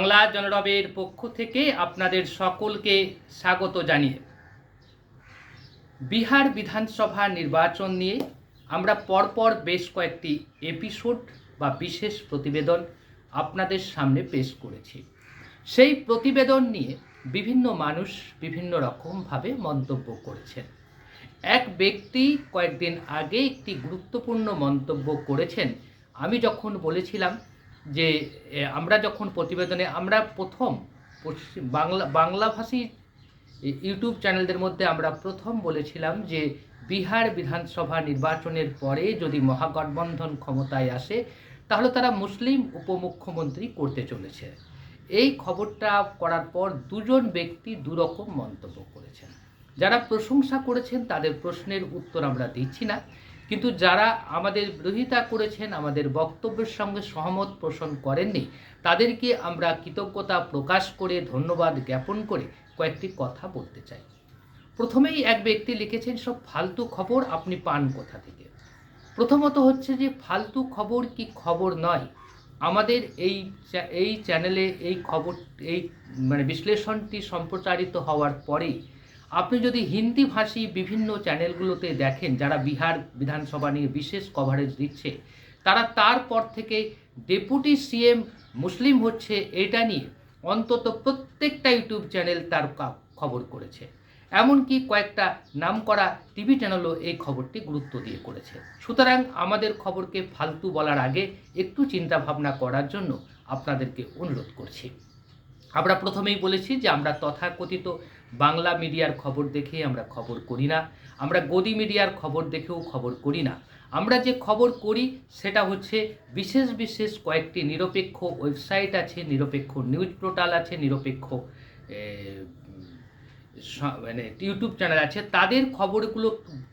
বাংলা জনরবের পক্ষ থেকে আপনাদের সকলকে স্বাগত জানিয়ে। বিহার বিধানসভা নির্বাচন নিয়ে আমরা পরপর বেশ কয়েকটি এপিসোড বা বিশেষ প্রতিবেদন আপনাদের সামনে পেশ করেছি। সেই প্রতিবেদন নিয়ে বিভিন্ন মানুষ বিভিন্ন রকমভাবে মন্তব্য করেছেন। এক ব্যক্তি কয়েকদিন আগে একটি গুরুত্বপূর্ণ মন্তব্য করেছেন। আমি যখন বলেছিলাম যে আমরা যখন প্রতিবেদনে, আমরা প্রথম পশ্চিম বাংলা, বাংলাভাষী ইউটিউব চ্যানেলদের মধ্যে আমরা প্রথম বলেছিলাম যে, বিহার বিধানসভা নির্বাচনের পরে যদি মহাগঠবন্ধন ক্ষমতায় আসে, তাহলে তারা মুসলিম উপমুখ্যমন্ত্রী করতে চলেছে। এই খবরটা করার পর দুজন ব্যক্তি দুরকম মন্তব্য করেছেন। যারা প্রশংসা করেছেন, তাদের প্রশ্নের উত্তর আমরা দিচ্ছি না। কিন্তু যারা আমাদের বিরোধিতা করেছেন, আমাদের বক্তব্যের সঙ্গে সহমত পোষণ করেননি, তাদেরকে আমরা কৃতজ্ঞতা প্রকাশ করে, ধন্যবাদ জ্ঞাপন করে কয়েকটি কথা বলতে চাই। প্রথমেই এক ব্যক্তি লিখেছেন, সব ফালতু খবর আপনি পান কোথা থেকে? প্রথমত হচ্ছে যে, ফালতু খবর কি খবর নয়? আমাদের এই এই চ্যানেলে এই খবর, এই মানে বিশ্লেষণটি সম্প্রচারিত হওয়ার পরে আপনি যদি হিন্দি ভাষী বিভিন্ন চ্যানেলগুলোতে দেখেন, যারা বিহার বিধানসভা নিয়ে বিশেষ কভারেজ দিচ্ছে, তারা তারপর থেকে ডেপুটি সিএম মুসলিম হচ্ছে, এটা নিয়ে অন্তত প্রত্যেকটা ইউটিউব চ্যানেল তার খবর করেছে। এমনকি কয়েকটা নামকরা টিভি চ্যানেলও এই খবরটি গুরুত্ব দিয়ে করেছে। সুতরাং আমাদের খবরকে ফালতু বলার আগে একটু চিন্তা ভাবনা করার জন্য আপনাদেরকে অনুরোধ করছি। আমরা প্রথমেই বলেছি যে আমরা তথাকথিত বাংলা মিডিয়ার খবর দেখে আমরা খবর করি না। আমরা গদি মিডিয়ার খবর দেখেও খবর করি না। আমরা যে খবর করি, সেটা হচ্ছে বিশেষ বিশেষ কয়েকটি নিরপেক্ষ ওয়েবসাইট আছে, নিরপেক্ষ নিউজ পোর্টাল আছে, নিরপেক্ষ মানে ইউটিউব চ্যানেল আছে। তাদের খবরগুলো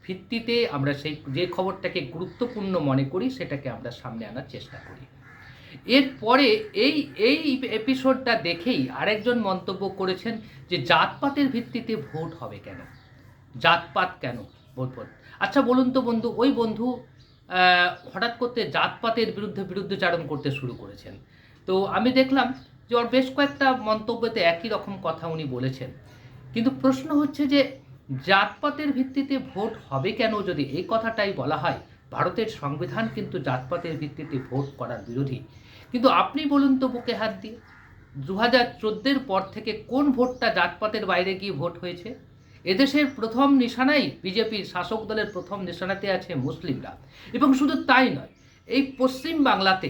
ভিত্তিতে আমরা সেই, যে খবরটাকে গুরুত্বপূর্ণ মনে করি, সেটাকে আমরা সামনে আনার চেষ্টা করি। এরপরে এই এই এপিসোডটা দেখেই আরেকজন মন্তব্য করেছেন যে জাতপাতের ভিত্তিতে ভোট হবে কেন? জাতপাত কেন ভোট ভোট আচ্ছা বলুন তো বন্ধু, ওই বন্ধু হঠাৎ করতে জাতপাতের বিরুদ্ধে বিরুদ্ধচারণ করতে শুরু করেছেন। তো আমি দেখলাম যে ওর বেশ কয়েকটা মন্তব্যতে একই রকম কথা উনি বলেছেন। কিন্তু প্রশ্ন হচ্ছে যে জাতপাতের ভিত্তিতে ভোট হবে কেন? যদি এই কথাটাই বলা হয়, ভারতের সংবিধান কিন্তু জাতপাতের ভিত্তিতে ভোট করার বিরোধী। কিন্তু আপনি বলুন তো বুকে হাত দিয়ে দু হাজার চোদ্দের পর থেকে কোন ভোটটা জাতপাতের বাইরে গিয়ে ভোট হয়েছে? এদেশের প্রথম নিশানাই বিজেপির শাসক দলের প্রথম নিশানাতে আছে মুসলিমরা। এবং শুধু তাই নয়, এই পশ্চিম বাংলাতে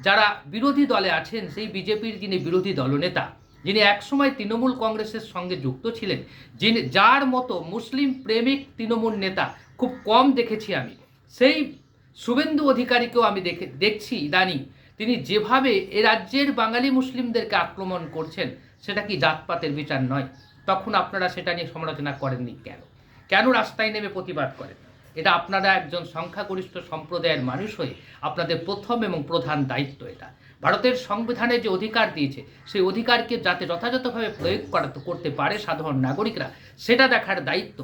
যারা বিরোধী দলে আছেন, সেই বিজেপির যিনি বিরোধী দলনেতা, যিনি একসময় তৃণমূল কংগ্রেসের সঙ্গে যুক্ত ছিলেন, যিনি যার মতো মুসলিম প্রেমিক তৃণমূল নেতা খুব কম দেখেছি আমি। সেই শুভেন্দু অধিকারীকেও আমি দেখে, দেখছি ইদানিং। তিনি যেভাবে এ রাজ্যের বাঙালি মুসলিমদেরকে আক্রমণ করছেন, সেটা কি জাতপাতের বিচার নয়? তখন আপনারা সেটা নিয়ে সমালোচনা করেননি কেন? কেন রাস্তায় নেমে প্রতিবাদ করেন? এটা আপনারা একজন সংখ্যাগরিষ্ঠ সম্প্রদায়ের মানুষ হয়ে আপনাদের প্রথম এবং প্রধান দায়িত্ব এটা। ভারতের সংবিধানে যে অধিকার দিয়েছে, সেই অধিকারকে যাতে যথাযথভাবে প্রয়োগ করা করতে পারে সাধারণ নাগরিকরা, সেটা দেখার দায়িত্ব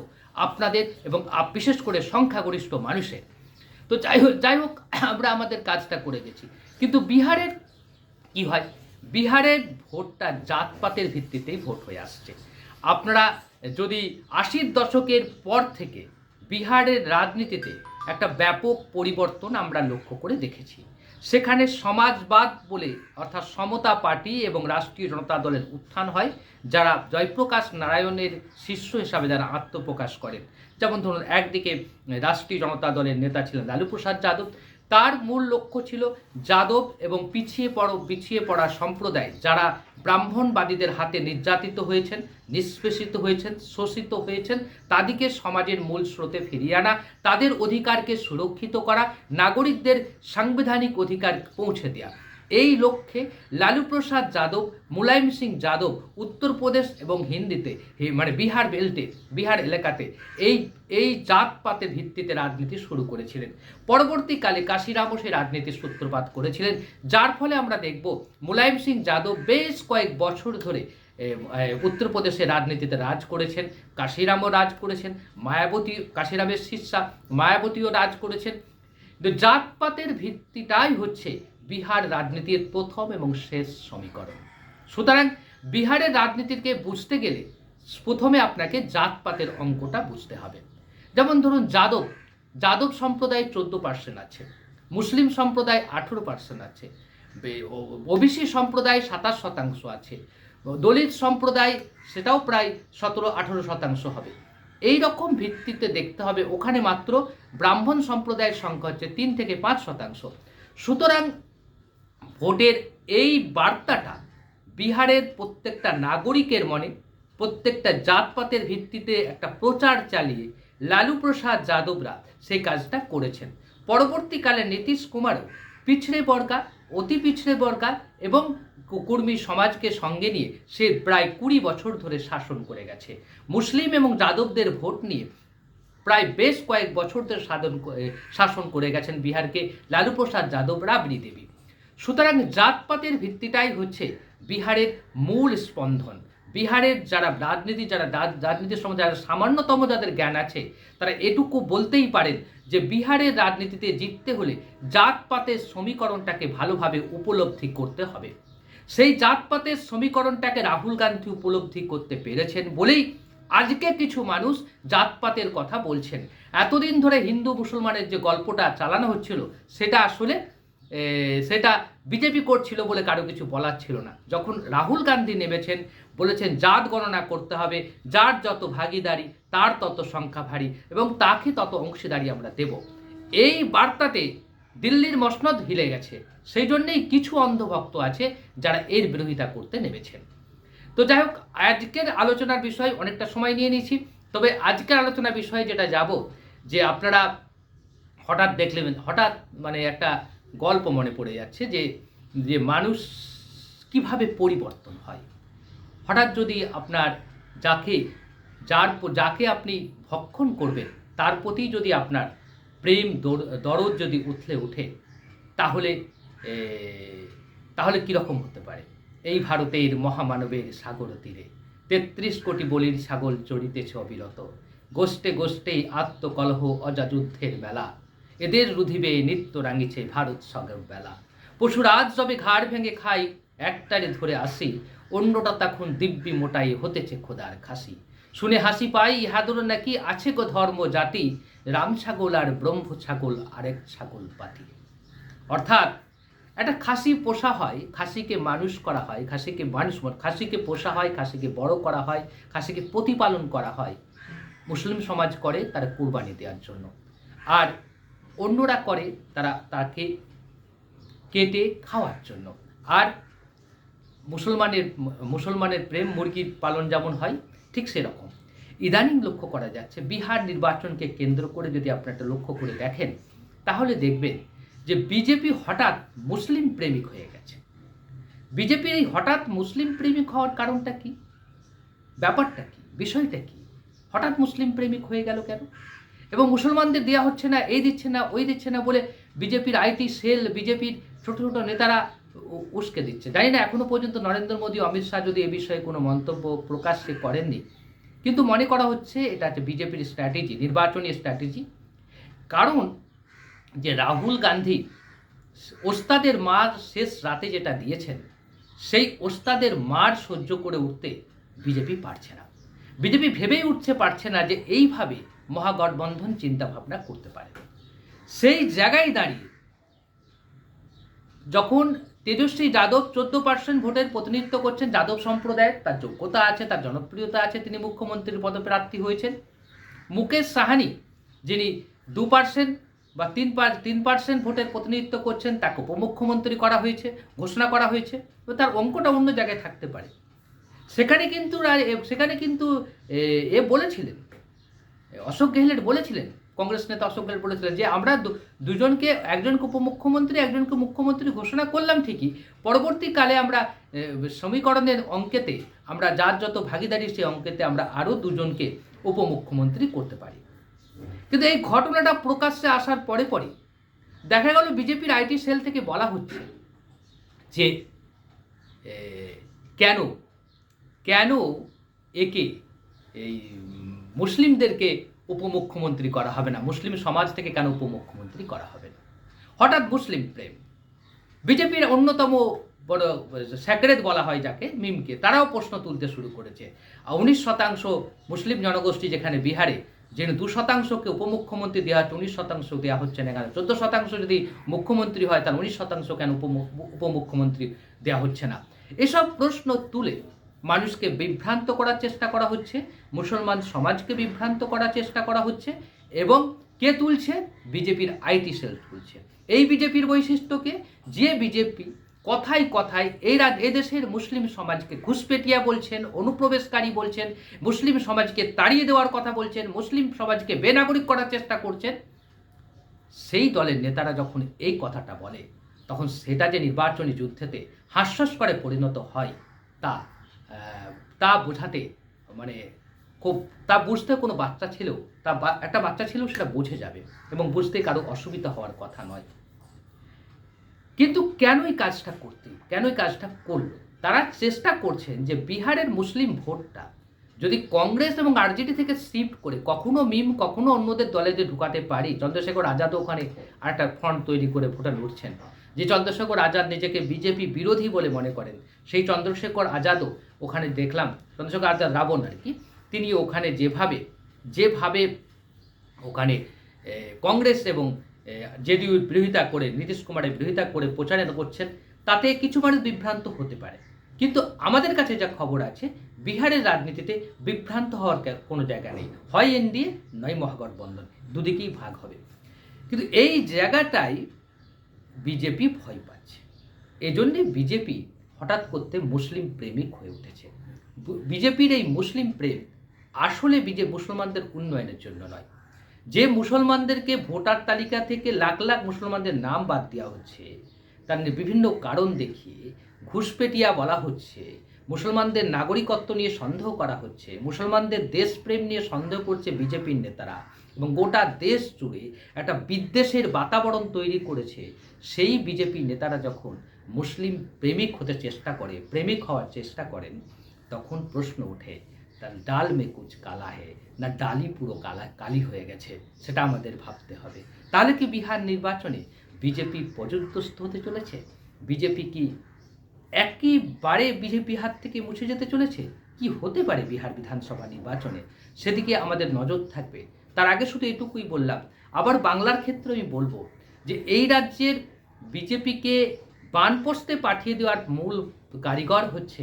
আপনাদের এবং বিশেষ করে সংখ্যাগরিষ্ঠ মানুষের। তো যাই হোক যাই হোক, আমরা আমাদের কাজটা করে গেছি। কিন্তু বিহারের কি হয়? বিহারের ভোটটা জাতপাতের ভিত্তিতেই ভোট হয়ে আসছে। আপনারা যদি আশির দশকের পর থেকে বিহারের রাজনীতিতে একটা ব্যাপক পরিবর্তন আমরা লক্ষ্য করে দেখেছি, সেখানে সমাজবাদ বলে অর্থাৎ সমতা পার্টি এবং রাষ্ট্রীয় জনতা দলের উত্থান হয়, যারা জয়প্রকাশ নারায়ণের শিষ্য হিসাবে যারা আত্মপ্রকাশ করেন। যেমন ধরুন, একদিকে রাষ্ট্রীয় জনতা দলের নেতা ছিলেন লালু প্রসাদ যাদব। তার মূল লক্ষ্য ছিল যাদব এবং পিছিয়ে পড়ো, পিছিয়ে পড়া সম্প্রদায় যারা ব্রাহ্মণবাদীদের হাতে নির্যাতিত হয়েছেন, নিষ্পেষিত হয়েছেন, শোষিত হয়েছেন, তাদেরকে সমাজের মূল স্রোতে ফিরিয়ে আনা, তাদের অধিকারকে সুরক্ষিত করা, নাগরিকদের সাংবিধানিক অধিকার পৌঁছে দেওয়া এই লক্ষ্যে লালু প্রসাদ যাদব, মুলায়ম সিং যাদব, উত্তরপ্রদেশ এবং হিন্দিতে মানে বিহার বেল্টে বিহার এলাকাতে এই এই জাতপাতের ভিত্তিতে রাজনীতি শুরু করেছিলেন। পরবর্তীকালে কাশিরামও সেই রাজনীতির সূত্রপাত করেছিলেন, যার ফলে আমরা দেখব মুলায়ম সিং যাদব বেশ কয়েক বছর ধরে উত্তরপ্রদেশে রাজনীতিতে রাজ করেছেন, কাশিরামও রাজ করেছেন, মায়াবতী, কাশিরামের শিষ্যা মায়াবতীও রাজ করেছেন। জাতপাতের ভিত্তিটাই হচ্ছে বিহার রাজনীতির প্রথম এবং শেষ সমীকরণ। সুতরাং বিহারের রাজনীতিকে বুঝতে গেলে প্রথমে আপনাকে জাতপাতের অঙ্কটা বুঝতে হবে। যেমন ধরুন যাদব যাদব সম্প্রদায় চোদ্দ পার্সেন্ট আছে, মুসলিম সম্প্রদায় আঠেরো পার্সেন্ট আছে ওবিসি সম্প্রদায় সাতাশ শতাংশ আছে, দলিত সম্প্রদায় সেটাও প্রায় সতেরো আঠেরো শতাংশ হবে। এই রকম ভিত্তিতে দেখতে হবে, ওখানে মাত্র ব্রাহ্মণ সম্প্রদায়ের সংখ্যা হচ্ছে তিন থেকে পাঁচ শতাংশ। সুতরাং ভোটের এই বার্তাটা বিহারের প্রত্যেকটা নাগরিকের মনে, প্রত্যেকটা জাতপাতের ভিত্তিতে একটা প্রচার চালিয়ে লালু প্রসাদ যাদবরা সেই কাজটা করেছেন। পরবর্তীকালে নীতিশ কুমারও পিছড়ে বর্গা, অতি পিছড়ে বর্গা এবং কুর্মী সমাজকে সঙ্গে নিয়ে সে প্রায় কুড়ি বছর ধরে শাসন করে গেছে। মুসলিম এবং যাদবদের ভোট নিয়ে প্রায় বেশ কয়েক বছর ধরে সাধন শাসন করে গেছেন বিহারকে লালু প্রসাদ যাদব রাবড়ি দেবী সুতরাং জাতপাতের ভিত্তিটাই হচ্ছে বিহারের মূল স্পন্দন। বিহারের যারা রাজনীতি, যারা রাজনীতির সম্বন্ধে যারা সামান্যতম যাদের জ্ঞান আছে, তারা এটুকু বলতেই পারেন যে বিহারের রাজনীতিতে জিততে হলে জাতপাতের সমীকরণটাকে ভালোভাবে উপলব্ধি করতে হবে। সেই জাতপাতের সমীকরণটাকে রাহুল গান্ধী উপলব্ধি করতে পেরেছেন বলেই আজকে কিছু মানুষ জাতপাতের কথা বলছেন। এতদিন ধরে হিন্দু মুসলমানের যে গল্পটা চালানো হচ্ছিল, সেটা আসলে সেটা বিজেপি করছিল বলে কারও কিছু বলার ছিল না। যখন রাহুল গান্ধী নেমেছেন, বলেছেন, জাত গণনা করতে হবে, যার যত ভাগিদারি, তার তত সংখ্যা ভারী এবং তাকে তত অংশীদারি আমরা দেব। এই বার্তাতে দিল্লির মসনদ হিলে গেছে। সেই জন্যেই কিছু অন্ধভক্ত আছে যারা এর বিরোধিতা করতে নেমেছেন। তো যাই হোক, আজকের আলোচনার বিষয় অনেকটা সময় নিয়ে নিয়েছি। তবে আজকের আলোচনার বিষয়ে যেটা যাব, যে আপনারা হঠাৎ দেখলেন, হঠাৎ মানে একটা গল্প মনে পড়ে যাচ্ছে যে যে মানুষ কীভাবে পরিবর্তন হয়। হঠাৎ যদি আপনার যাকে, যার যাকে আপনি ভক্ষণ করবেন, তার প্রতি যদি আপনার প্রেম দর- দরদ যদি উথলে ওঠে তাহলে তাহলে কীরকম হতে পারে? এই ভারতের মহামানবের সাগর তীরে তেত্রিশ কোটি বলির ছাগল চড়িতেছে অবিরত। গোষ্ঠে গোষ্ঠে আত্মকলহ অজাযুদ্ধের বেলা এদের রুধিবে নিত্য রাঙিছে ভারত সগর বেলা। পশুরাজ যবে ঘাড় ভেঙে খাই একটারে ধরে আসি, অন্যটা তখন দিব্যি মোটাই হতেছে খোদার খাসি। শুনে হাসি পাই ইহাদুর নাকি আছে গো ধর্ম জাতি, রাম ছাগল আর ব্রহ্ম ছাগল আরেক ছাগল পাতি। অর্থাৎ, একটা খাসি পোষা হয়, খাসিকে মানুষ করা হয়, খাসিকে মানুষ খাসিকে পোষা হয়, খাসিকে বড় করা হয়, খাসিকে প্রতিপালন করা হয়। মুসলিম সমাজ করে তারা কুরবানি দেওয়ার জন্য। আর অন্যরা করে তারা তাকে কেটে খাওয়ার জন্য। আর মুসলমানের মুসলমানের প্রেম মুরগির পালন যেমন হয়, ঠিক সেরকম। ইদানিং লক্ষ্য করা যাচ্ছে বিহার নির্বাচনকে কেন্দ্র করে যদি আপনারা একটা লক্ষ্য করে দেখেন, তাহলে দেখবেন যে বিজেপি হঠাৎ মুসলিম প্রেমিক হয়ে গেছে। বিজেপির এই হঠাৎ মুসলিম প্রেমিক হওয়ার কারণটা কি? ব্যাপারটা কি? বিষয়টা কি? হঠাৎ মুসলিম প্রেমিক হয়ে গেল কেন? এবং মুসলমানদের দেওয়া হচ্ছে না, এই দিচ্ছে না, ওই দিচ্ছে না বলে বিজেপির আইটি সেল, বিজেপির ছোটো ছোটো নেতারা উস্কে দিচ্ছে। জানি না এখনও পর্যন্ত নরেন্দ্র মোদী, অমিত শাহ যদি এ বিষয়ে কোনো মন্তব্য প্রকাশ্যে করেননি। কিন্তু মনে করা হচ্ছে এটা হচ্ছে বিজেপির স্ট্র্যাটেজি নির্বাচনী স্ট্র্যাটেজি কারণ যে রাহুল গান্ধী ওস্তাদের মার শেষ রাতে যেটা দিয়েছেন, সেই ওস্তাদের মার সহ্য করে উঠতে বিজেপি পারছে না। বিজেপি ভেবেই উঠতে পারছে না যে এইভাবে মহাগঠবন্ধন চিন্তা ভাবনা করতে পারে। সেই জায়গায় দাঁড়িয়ে যখন তেজস্বী যাদব চোদ্দ পার্সেন্ট ভোটের প্রতিনিধিত্ব করছেন, যাদব সম্প্রদায়ের তার যোগ্যতা আছে, তার জনপ্রিয়তা আছে, তিনি মুখ্যমন্ত্রীর পদপ্রার্থী হয়েছেন। মুকেশ সাহানি, যিনি দু পার্সেন্ট বা তিন পার তিন পার্সেন্ট ভোটের প্রতিনিধিত্ব করছেন, তাকে উপমুখ্যমন্ত্রী করা হয়েছে, ঘোষণা করা হয়েছে। তার অঙ্কটা অন্য জায়গায় থাকতে পারে। সেখানে কিন্তু সেখানে কিন্তু এ, বলেছিলেন অশোক গেহলট বলেছিলেন কংগ্রেস নেতা অশোক গেহলট বলেছিলেন যে আমরা দুজনকে একজনকে উপমুখ্যমন্ত্রী একজনকে মুখ্যমন্ত্রী ঘোষণা করলাম ঠিকই পরবর্তীকালে আমরা সমীকরণের অঙ্কেতে আমরা যার যত ভাগিদারি সেই অঙ্কেতে আমরা আরও দুজনকে উপমুখ্যমন্ত্রী করতে পারি। কিন্তু এই ঘটনাটা প্রকাশ্যে আসার পরে পরে দেখা গেল বিজেপির আইটি সেল থেকে বলা হচ্ছে যে কেন কেন একে, এই মুসলিমদেরকে উপমুখ্যমন্ত্রী করা হবে না? মুসলিম সমাজ থেকে কেন উপমুখ্যমন্ত্রী করা হবে না? হঠাৎ মুসলিম প্রেম। বিজেপির অন্যতম বড় স্যাক্রেড বলা হয় যাকে, মিমকে। তারাও প্রশ্ন তুলতে শুরু করেছে। উনিশ শতাংশ মুসলিম জনগোষ্ঠী যেখানে বিহারে যে দু শতাংশকে উপমুখ্যমন্ত্রী দেওয়া হচ্ছে, উনিশ শতাংশ দেওয়া হচ্ছে না কেন? চোদ্দ শতাংশ যদি মুখ্যমন্ত্রী হয়, তাহলে উনিশ শতাংশ কেন উপমু- উপমুখ্যমন্ত্রী দেওয়া হচ্ছে না? এসব প্রশ্ন তুলে মানুষকে বিভ্রান্ত করার চেষ্টা করা হচ্ছে, মুসলমান সমাজকে বিভ্রান্ত করার চেষ্টা করা হচ্ছে, এবং কে তুলছে? বিজেপির আইটি সেল তুলছে। এই বিজেপির বৈশিষ্ট্যকে যে বিজেপি কথায় কথায় এই এদেশের মুসলিম সমাজকে ঘুষপেটিয়া বলছেন, অনুপ্রবেশকারী বলছেন, মুসলিম সমাজকে তাড়িয়ে দেওয়ার কথা বলছেন, মুসলিম সমাজকে বেনাগরিক করার চেষ্টা করছেন, সেই দলের নেতারা যখন এই কথাটা বলে, তখন সেটা যে নির্বাচনী যুদ্ধেতে হাস্যস্করে পরিণত হয়, তা তা বোঝাতে মানে খুব, তা বুঝতে কোনো বাচ্চা ছেলেও, তা একটা বাচ্চা ছেলেও সেটা বুঝে যাবে এবং বুঝতে কারও অসুবিধা হওয়ার কথা নয়। কিন্তু কেন এই কাজটা করতে, কেন এই কাজটা করল? তারা চেষ্টা করছেন যে বিহারের মুসলিম ভোটটা যদি কংগ্রেস এবং আরজেডি থেকে শিফট করে কখনো মিম, কখনো অন্যদের দলে যে ঢুকাতে পারি, চন্দ্রশেখর আজাদ ওখানে একটা ফ্রন্ট তৈরি করে ভোটার লড়ছেন। যে চন্দ্রশেখর আজাদ নিজেকে বিজেপি বিরোধী বলে মনে করেন, সেই চন্দ্রশেখর আজাদও ওখানে দেখলাম চন্দ্রশেখর আজাদ রাবণ আর কি, তিনি ওখানে যেভাবে যেভাবে ওখানে কংগ্রেস এবং জেডিইউর বিরোধিতা করে, নীতিশ কুমারের বিরোধিতা করে প্রচারিত করছেন, তাতে কিছু মানুষ বিভ্রান্ত হতে পারে। কিন্তু আমাদের কাছে যা খবর আছে, বিহারের রাজনীতিতে বিভ্রান্ত হওয়ার কোনো জায়গা নেই। হয় এনডিএ নয় মহাগঠবন্ধন দুদিকেই ভাগ হবে। কিন্তু এই জায়গাটাই বিজেপি ভয় পাচ্ছে। এজন্যে বিজেপি হঠাৎ করতে মুসলিম প্রেমিক হয়ে উঠেছে। বিজেপির এই মুসলিম প্রেম আসলে বিজে, মুসলমানদের উন্নয়নের জন্য নয়। যে মুসলমানদেরকে ভোটার তালিকা থেকে লাখ লাখ মুসলমানদের নাম বাদ দেওয়া হচ্ছে, তার বিভিন্ন কারণ দেখিয়ে ঘুষপেটিয়া বলা হচ্ছে, মুসলমানদের নাগরিকত্ব নিয়ে সন্দেহ করা হচ্ছে, মুসলমানদের দেশপ্রেম নিয়ে সন্দেহ করছে বিজেপির নেতারা এবং গোটা দেশ জুড়ে একটা বিদ্বেষের বাতাবরণ তৈরি করেছে সেই বিজেপি নেতারা যখন মুসলিম প্রেমিক হতে চেষ্টা করে, প্রেমিক হওয়ার চেষ্টা করেন, তখন প্রশ্ন ওঠে, তার ডাল মে কুচ কালা হে? না ডালই পুরো কালা, কালি হয়ে গেছে, সেটা আমাদের ভাবতে হবে। তাহলে কি বিহার নির্বাচনে বিজেপি পর্যন্তস্থ হতে চলেছে? বিজেপি কি একেবারে বিজেপি হাত থেকে মুছে যেতে চলেছে? কি হতে পারে বিহার বিধানসভা নির্বাচনে? সেদিকে আমাদের নজর থাকবে। তার আগে শুধু এটুকুই বললাম, আবার বাংলার ক্ষেত্রে আমি বলব যে এই রাজ্যের বিজেপিকে বানপোস্তে পাঠিয়ে দেওয়ার মূল কারিগর হচ্ছে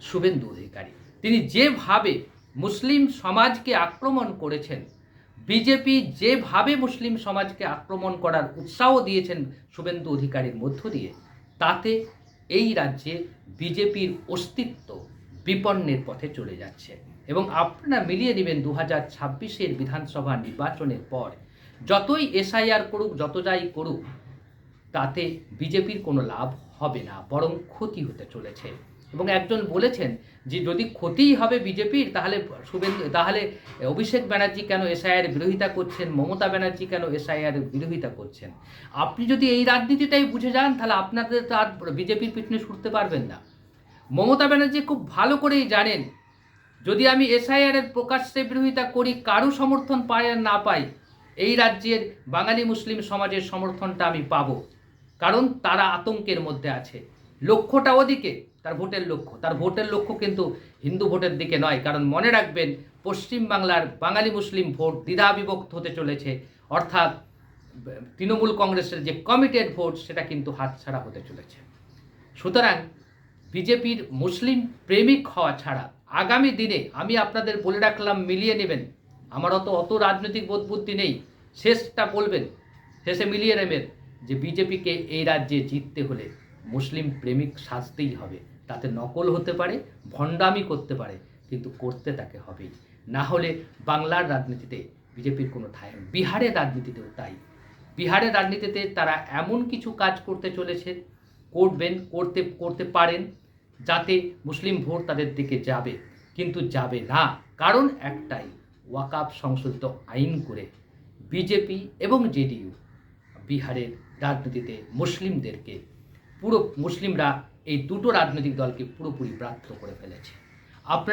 শুভেন্দু অধিকারী। তিনি যেভাবে মুসলিম সমাজকে আক্রমণ করেছেন, বিজেপি যেভাবে মুসলিম সমাজকে আক্রমণ করার উৎসাহ দিয়েছেন শুভেন্দু অধিকারীর মধ্য দিয়ে, তাতে এই রাজ্যে বিজেপির অস্তিত্ব বিপন্নের পথে চলে যাচ্ছে। এবং আপনারা মিলিয়ে নেবেন দু হাজার ছাব্বিশের বিধানসভা নির্বাচনের পর, যতই এসআইআর করুক, যত যাই করুক তাতে বিজেপির কোনো লাভ হবে না, বরং ক্ষতি হতে চলেছে। এবং একজন বলেছেন যে, যদি ক্ষতিই হবে বিজেপির, তাহলে শুভেন্দু, তাহলে অভিষেক ব্যানার্জি কেন এসআইআর বিরোধিতা করছেন? মমতা ব্যানার্জি কেন এসআইআর বিরোধিতা করছেন? আপনি যদি এই রাজনীতিটাই বুঝে যান, তাহলে আপনাদের তো আর বিজেপির পিছনে ছুটতে পারবেন না। মমতা ব্যানার্জি খুব ভালো করেই জানেন, যদি আমি এসআইআর এর প্রকাশ্যে বিরোধিতা করি, কারও সমর্থন আর না পাই এই রাজ্যের বাঙালি মুসলিম সমাজের সমর্থনটা আমি পাবো। কারণ তারা আতঙ্কের মধ্যে আছে। লক্ষ্যটা ওদিকে, তার ভোটের লক্ষ্য। তার ভোটের লক্ষ্য কিন্তু হিন্দু ভোটের দিকে নয়, কারণ মনে রাখবেন, পশ্চিম বাংলার বাঙালি মুসলিম ভোট দ্বিধা বিভক্ত হতে চলেছে। অর্থাৎ, তৃণমূল কংগ্রেসের যে কমিটেড ভোট, সেটা কিন্তু হাতছাড়া হতে চলেছে। সুতরাং, বিজেপির মুসলিম প্রেমিক হওয়া ছাড়া আগামী দিনে, আমি আপনাদের বলে রাখলাম, মিলিয়ে নেবেন। আমার অত অত রাজনৈতিক বোধ বুদ্ধি নেই। শেষটা বলবেন, শেষে মিলিয়ে নেবেন। যে বিজেপিকে এই রাজ্যে জিততে হলে মুসলিম প্রেমিক সাজতেই হবে। তাতে নকল হতে পারে, ভণ্ডামি করতে পারে, কিন্তু করতে তাকে হবেই। না হলে বাংলার রাজনীতিতে বিজেপির কোনো ঠাঁই। বিহারের রাজনীতিতেও তাই। বিহারের রাজনীতিতে তারা এমন কিছু কাজ করতে চলেছে, করবেন, করতে করতে পারেন, যাতে মুসলিম ভোট তাদের দিকে যাবে, কিন্তু যাবে না। কারণ একটাই ওয়াকাপ সংশোধিত আইন করে বিজেপি এবং জেডিইউ বিহারের রাজনীতিতে মুসলিমদেরকে পুরো মুসলিমরা এই দুটো রাজনৈতিক দলকে পুরোপুরি ব্রাত্য করে ফেলেছে। আপনারা